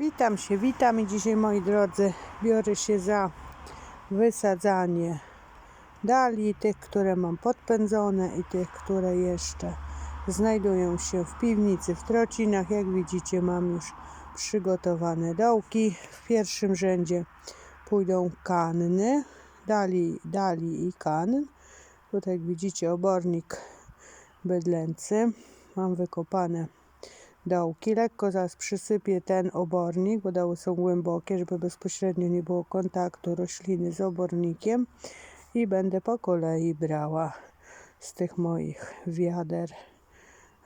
Witam się, witam i dzisiaj moi drodzy biorę się za wysadzanie dali, tych, które mam podpędzone i tych, które jeszcze znajdują się w piwnicy, w trocinach. Jak widzicie mam już przygotowane dołki. W pierwszym rzędzie pójdą kanny, dali, dali i kan. Tutaj jak widzicie obornik bydlęcy. Mam wykopane dołki. Lekko zaraz przysypię ten obornik, bo doły są głębokie, żeby bezpośrednio nie było kontaktu rośliny z obornikiem. I będę po kolei brała z tych moich wiader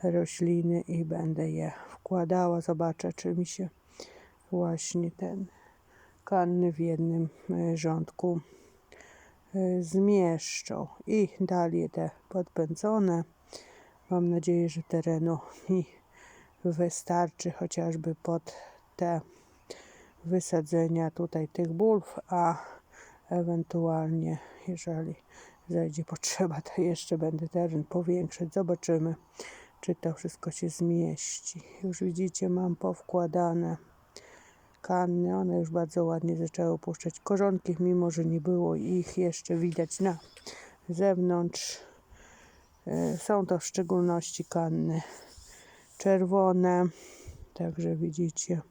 rośliny i będę je wkładała. Zobaczę, czy mi się właśnie ten kanny w jednym e, rządku e, zmieszczą. I dalej te podpędzone. Mam nadzieję, że terenu mi wystarczy chociażby pod te wysadzenia tutaj tych bulw, a ewentualnie jeżeli zajdzie potrzeba, to jeszcze będę teren powiększać. Zobaczymy, czy to wszystko się zmieści. Już widzicie, mam powkładane kanny. One już bardzo ładnie zaczęły puszczać korzonki, mimo że nie było ich jeszcze widać na zewnątrz. E, Są to w szczególności kanny czerwone. Także widzicie,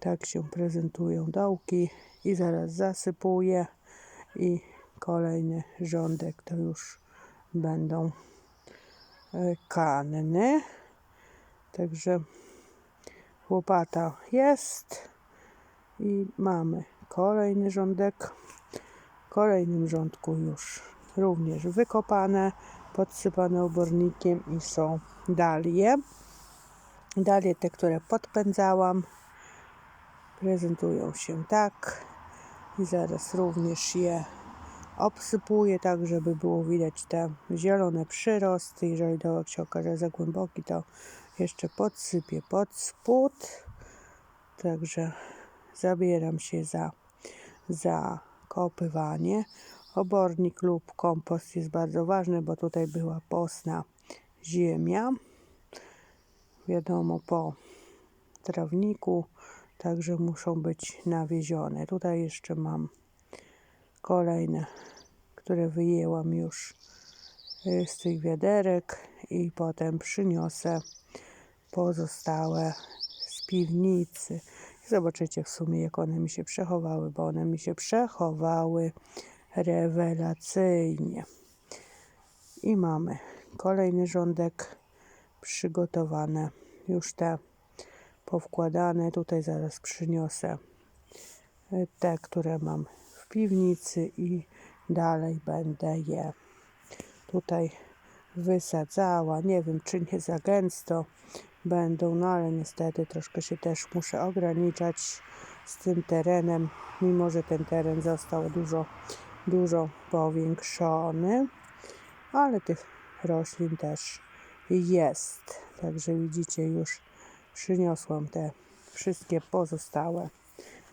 tak się prezentują dołki. I zaraz zasypuję. I kolejny rządek to już będą e, kanny. Także łopata jest. I mamy kolejny rządek. W kolejnym rządku już również wykopane, podsypane obornikiem i są dalie. Dalie te, które podpędzałam, prezentują się tak. I zaraz również je obsypuję tak, żeby było widać te zielone przyrosty. Jeżeli dołek się okaże za głęboki, to jeszcze podsypię pod spód. Także zabieram się za zakopywanie. Obornik lub kompost jest bardzo ważny, bo tutaj była posna ziemia. Wiadomo, po trawniku, także muszą być nawiezione. Tutaj jeszcze mam kolejne, które wyjęłam już y, z tych wiaderek i potem przyniosę pozostałe z piwnicy. Zobaczycie w sumie, jak one mi się przechowały, bo one mi się przechowały rewelacyjnie. I mamy kolejny rządek przygotowane. Już te powkładane. Tutaj zaraz przyniosę y, te, które mam w piwnicy i dalej będę je tutaj wysadzała. Nie wiem, czy nie za gęsto będą, no ale niestety troszkę się też muszę ograniczać z tym terenem, mimo że ten teren został dużo, dużo powiększony, ale tych roślin też jest. Także widzicie, już przyniosłam te wszystkie pozostałe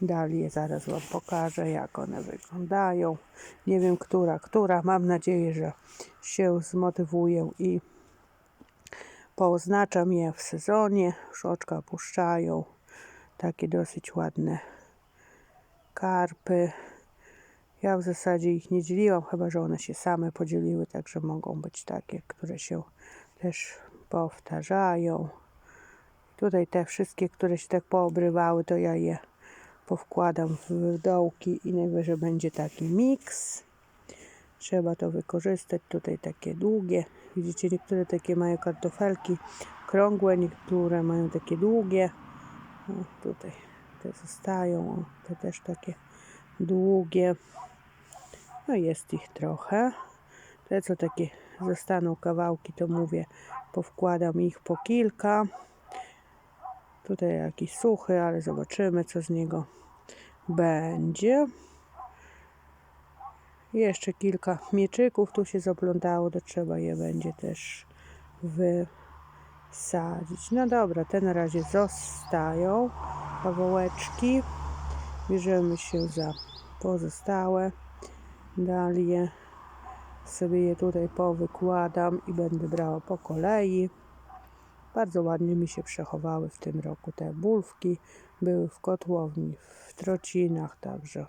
dalie. Zaraz Wam pokażę, jak one wyglądają. Nie wiem, która, która. Mam nadzieję, że się zmotywuję i pooznaczam je w sezonie. Już oczka puszczają. Takie dosyć ładne karpy. Ja w zasadzie ich nie dzieliłam, chyba że one się same podzieliły, także mogą być takie, które się też powtarzają. Tutaj te wszystkie, które się tak poobrywały, to ja je powkładam w dołki i najwyżej będzie taki miks. Trzeba to wykorzystać. Tutaj takie długie. Widzicie, niektóre takie mają kartofelki krągłe, niektóre mają takie długie. Tutaj te zostają. Te też takie długie. No jest ich trochę. Te co takie zostaną kawałki, to mówię, powkładam ich po kilka. Tutaj jakiś suchy, ale zobaczymy, co z niego będzie. Jeszcze kilka mieczyków tu się zaplątało, to trzeba je będzie też wysadzić. No dobra, te na razie zostają. Pawołeczki. Bierzemy się za pozostałe dalie. Sobie je tutaj powykładam i będę brała po kolei. Bardzo ładnie mi się przechowały w tym roku te bulwki. Były w kotłowni, w trocinach, także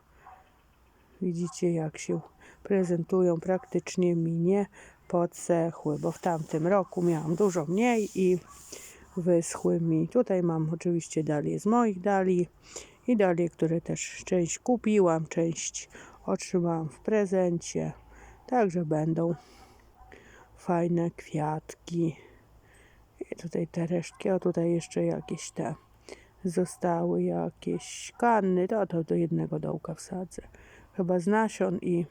widzicie jak się prezentują. Praktycznie mi nie podsechły, bo w tamtym roku miałam dużo mniej i wyschły mi. Tutaj mam oczywiście dalie z moich dali i dalie, które też część kupiłam, część otrzymałam w prezencie. Także będą fajne kwiatki. I tutaj te resztki, o tutaj jeszcze jakieś te zostały jakieś kanny, to, to do jednego dołka wsadzę. Chyba z nasion i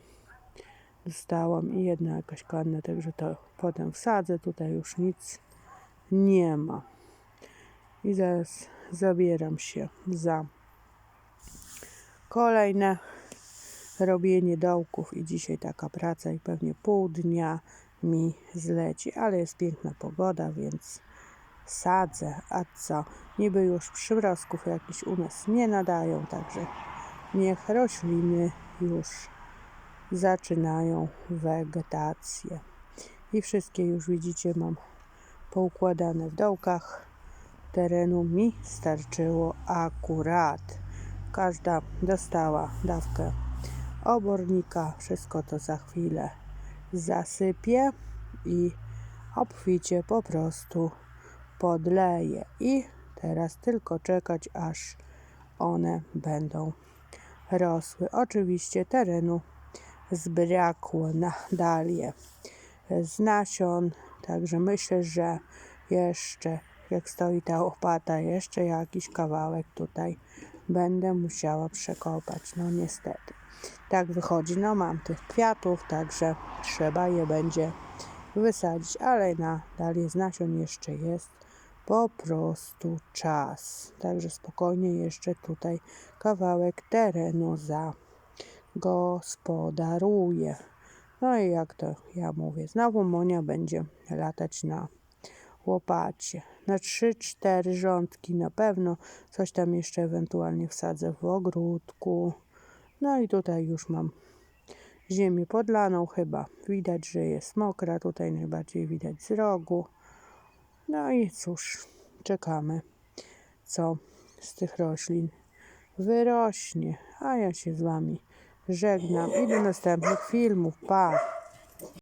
dostałam i jedna jakaś kanna, także to potem wsadzę. Tutaj już nic nie ma. I zaraz zabieram się za kolejne robienie dołków i dzisiaj taka praca i pewnie pół dnia mi zleci, ale jest piękna pogoda, więc sadzę, a co, niby już przymrozków jakiś u nas nie nadają, także niech rośliny już zaczynają wegetację. I wszystkie już widzicie mam poukładane w dołkach. Terenu mi starczyło akurat. Każda dostała dawkę obornika. Wszystko to za chwilę zasypię i obficie po prostu podleję. I teraz tylko czekać, aż one będą rosły. Oczywiście terenu zbrakło na dalie z nasion, także myślę, że jeszcze jak stoi ta łopata, jeszcze jakiś kawałek tutaj będę musiała przekopać. No niestety. Tak wychodzi. No mam tych kwiatów, także trzeba je będzie wysadzić, ale na dalie z nasion jeszcze jest po prostu czas. Także spokojnie jeszcze tutaj kawałek terenu zagospodaruję. No i jak to ja mówię, znowu Monia będzie latać na łopacie. Na 3-4 rządki na pewno. Coś tam jeszcze ewentualnie wsadzę w ogródku. No i tutaj już mam ziemię podlaną chyba. Widać, że jest mokra. Tutaj najbardziej widać z rogu. No i cóż, czekamy, co z tych roślin wyrośnie. A ja się z Wami żegnam i do następnych filmów. Pa!